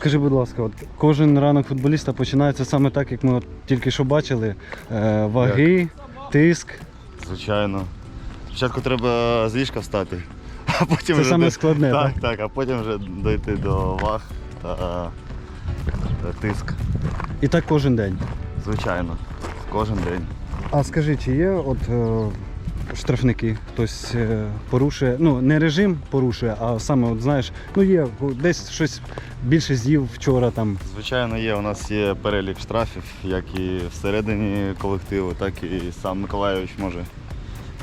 Скажи, будь ласка, от кожен ранок футболіста починається саме так, як ми от тільки що бачили. Е, ваги, тиск. Звичайно. Спочатку треба з ліжка встати, а потім Це вже саме до- складне, Так, так, а потім вже дойти до ваг та е, тиск. І так кожен день. Звичайно. Кожен день. А скажи, чи є от е, штрафники? Хтось е, порушує, ну не режим порушує, а саме, от знаєш, ну є десь щось більше з'їв вчора там. Звичайно, є. У нас є перелік штрафів, як і всередині колективу, так і сам Миколайович може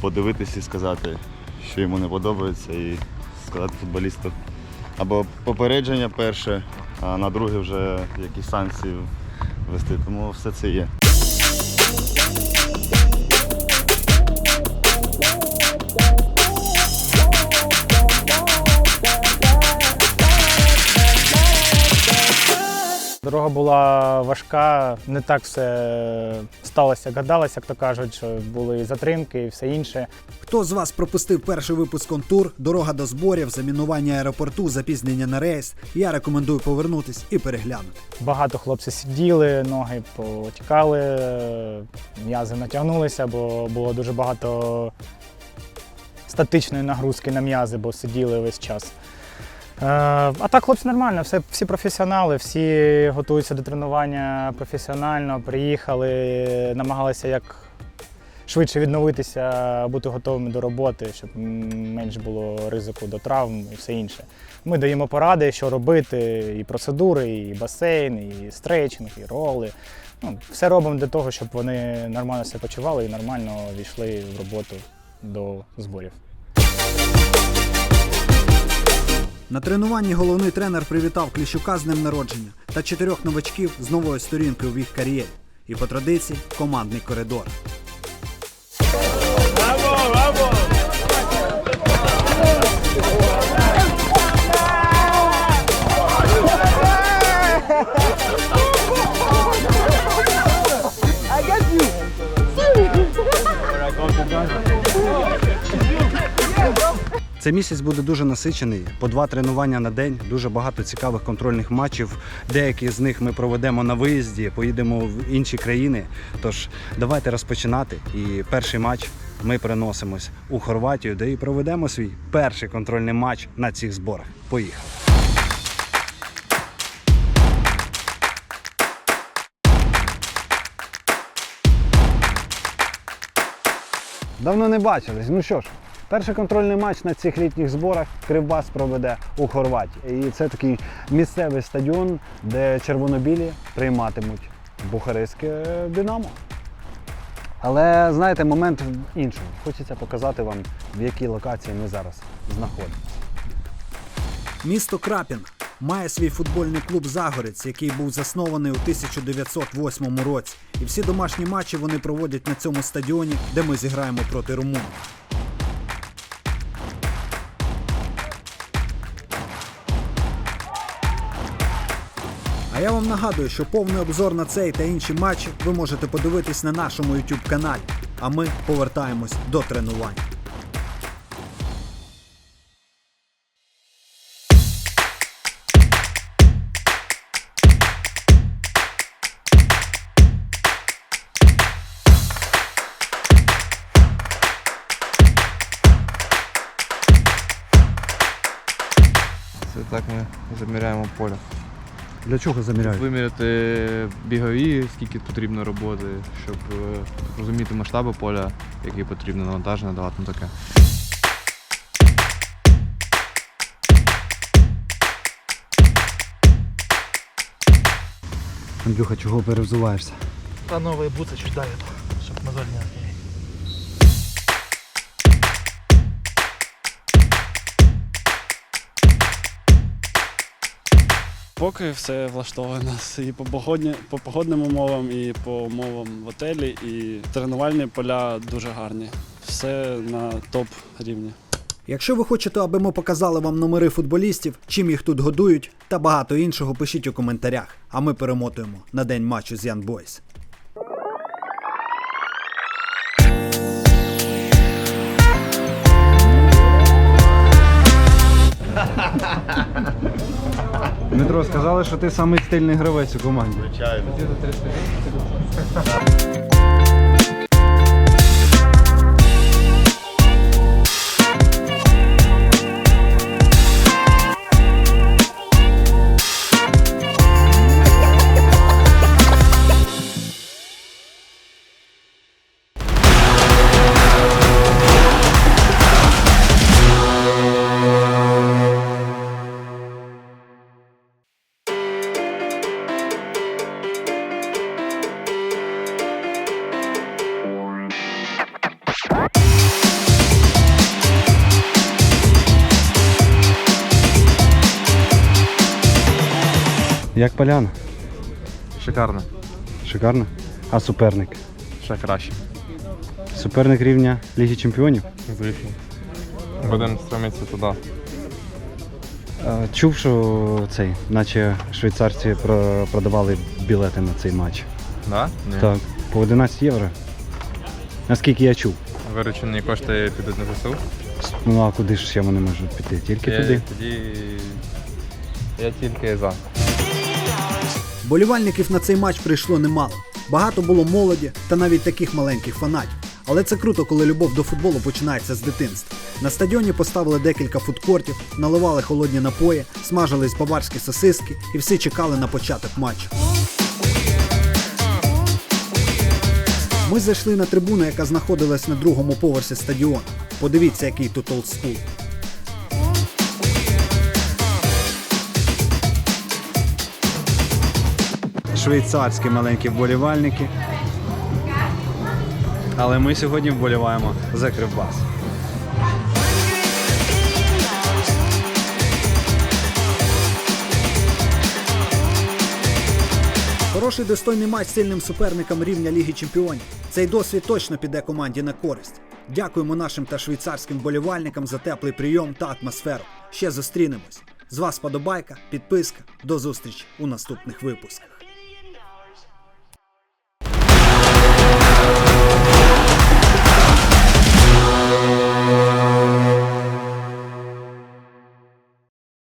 подивитися і сказати, що йому не подобається, і сказати футболісту. Або попередження перше, а на друге вже якісь санкції ввести. Тому все це є. Дорога була важка, не так все сталося, як гадалося, як то кажуть, що були і затримки і все інше. Хто з вас пропустив перший випуск контур, дорога до зборів, замінування аеропорту, запізнення на рейс? Я рекомендую повернутись і переглянути. Багато хлопців сиділи, ноги потікали, м'язи натягнулися, бо було дуже багато статичної нагрузки на м'язи, бо сиділи весь час. Е, А так, хлопці нормально, все, всі професіонали, всі готуються до тренування професіонально, приїхали, намагалися як швидше відновитися, бути готовими до роботи, щоб менше було ризику до травм і все інше. Ми даємо поради, що робити, і процедури, і басейн, і стрейчинг, і роли. Ну, все робимо для того, щоб вони нормально себе почували і нормально війшли в роботу до зборів. На тренуванні головний тренер привітав Кліщука з ним народження та чотирьох новачків з новою сторінкою в їх кар'єрі. І по традиції командний коридор. Цей місяць буде дуже насичений. По два тренування на день, дуже багато цікавих контрольних матчів. Деякі з них ми проведемо на виїзді, поїдемо в інші країни. Тож давайте розпочинати. І перший матч ми переносимось у Хорватію, де і проведемо свій перший контрольний матч на цих зборах. Поїхали! Давно не бачились. Ну що ж, перший контрольний матч на цих літніх зборах Кривбас проведе у Хорватії. І це такий місцевий стадіон, де червонобілі прийматимуть бухарестське Динамо. Але знаєте, момент в іншому. Хочеться показати вам, в якій локації ми зараз знаходимося. Місто Крапін має свій футбольний клуб Загорець, який був заснований у 1908 році. І всі домашні матчі вони проводять на цьому стадіоні, де ми зіграємо проти румунів. А я вам нагадую, що повний обзор на цей та інші матчі ви можете подивитись на нашому YouTube каналі. А ми повертаємось до тренувань. Так ми заміряємо поле. Для чого заміряють? Виміряти бігові, скільки потрібно роботи, щоб е, розуміти масштаби поля, які потрібно навантаження давати, ну таке. Андрюха, чого перевзуваєшся? А новые бутсы чуть давят, чтобы мозоль не отклеить. Поки все влаштовує нас і по, погодні, по погодним умовам, і по умовам в отелі, і тренувальні поля дуже гарні. Все на топ рівні. Якщо ви хочете, аби ми показали вам номери футболістів, чим їх тут годують та багато іншого, пишіть у коментарях. А ми перемотуємо на день матчу з Ян Бойс. Дмитро, сказали, що ти самий стильний гравець у команді. Звичайно. Як поляна? Шикарно. Шикарно. А суперник? Ще краще. Суперник рівня Ліги Чемпіонів? Звісно. Будемо стремитися туди. Е, Чув, що цей, наче швейцарці про- продавали білети на цей матч. Да? Ні. Так, по 11 євро. Наскільки я чув. Виручені кошти підуть на ЗСУ. Ну а куди ж ще вони можуть піти? Тільки туди. Тоді я тільки за. Болівальників на цей матч прийшло немало. Багато було молоді та навіть таких маленьких фанатів. Але це круто, коли любов до футболу починається з дитинства. На стадіоні поставили декілька фудкортів, наливали холодні напої, смажились баварські сосиски і всі чекали на початок матчу. Ми зайшли на трибуну, яка знаходилась на другому поверсі стадіону. Подивіться, який тут олдскул. Швейцарські маленькі вболівальники. Але ми сьогодні вболіваємо за Кривбас. Хороший достойний матч сильним суперником рівня Ліги Чемпіонів. Цей досвід точно піде команді на користь. Дякуємо нашим та швейцарським болівальникам за теплий прийом та атмосферу. Ще зустрінемось. З вас подобайка, підписка. До зустрічі у наступних випусках.